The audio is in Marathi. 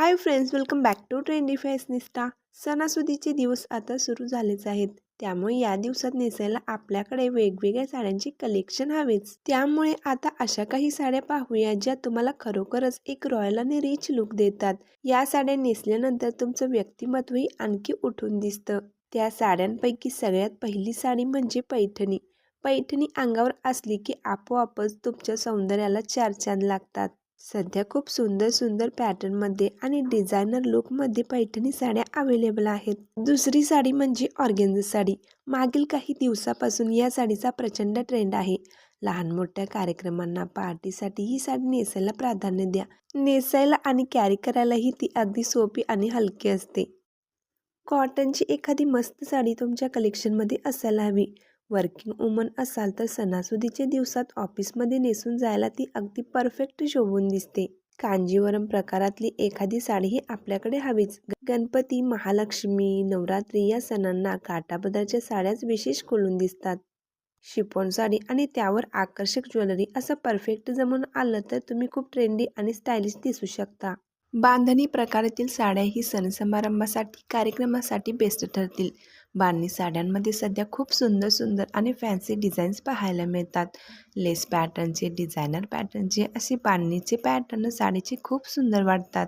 Hi friends welcome back to trendy fashionista सणासुदीचे दिवस आता सुरू झालेच आहेत. त्यामुळे या दिवसात नेसायला आपल्याकडे वेगवेगळ्या साड्यांचे कलेक्शन हवेच. त्यामुळे आता अशा काही साड्या पाहूया ज्या तुम्हाला खरोखरच एक रॉयल आणि रिच लुक देतात. या साड्या नेसल्यानंतर तुमचं व्यक्तिमत्वही आणखी उठून दिसतं. त्या साड्यांपैकी सगळ्यात पहिली साडी म्हणजे पैठणी. पैठणी अंगावर असली की आपोआपच तुमच्या सौंदर्याला चार चांद लागतात. सध्या खूप सुंदर सुंदर पॅटर्नमध्ये आणि डिझायनर लुकमध्ये पैठणी साड्या अवेलेबल आहेत. दुसरी साडी म्हणजे ऑर्गेन्झ साडी. मागील काही दिवसापासून या साडीचा प्रचंड ट्रेंड आहे. लहान मोठ्या कार्यक्रमांना पार्टीसाठी ही साडी नेसायला प्राधान्य द्या. नेसायला आणि कॅरी करायलाही ती अगदी सोपी आणि हलकी असते. कॉटनची एखादी मस्त साडी तुमच्या कलेक्शनमध्ये असायला हवी. वर्किंग वुमन असाल तर सणासुदीच्या दिवसात ऑफिसमध्ये नेसून जायला ती अगदी परफेक्ट शोभून दिसते. कांजीवरम प्रकारातली एखादी साडीही आपल्याकडे हवीच. गणपती महालक्ष्मी नवरात्री या सणांना काटापदराच्या साड्याच विशेष खोलून दिसतात. शिफॉन साडी आणि त्यावर आकर्षक ज्वेलरी असं परफेक्ट जमून आलं तर तुम्ही खूप ट्रेंडी आणि स्टायलिश दिसू शकता. बांधणी प्रकारातील साड्या ही सण समारंभासाठी कार्यक्रमासाठी बेस्ट ठरतील. बारणी साड्यांमध्ये सध्या खूप सुंदर सुंदर आणि फॅन्सी डिझाईन्स पाहायला मिळतात. लेस पॅटर्नचे डिझायनर पॅटर्नचे असे बांधणीचे पॅटर्न साडीचे खूप सुंदर वाटतात.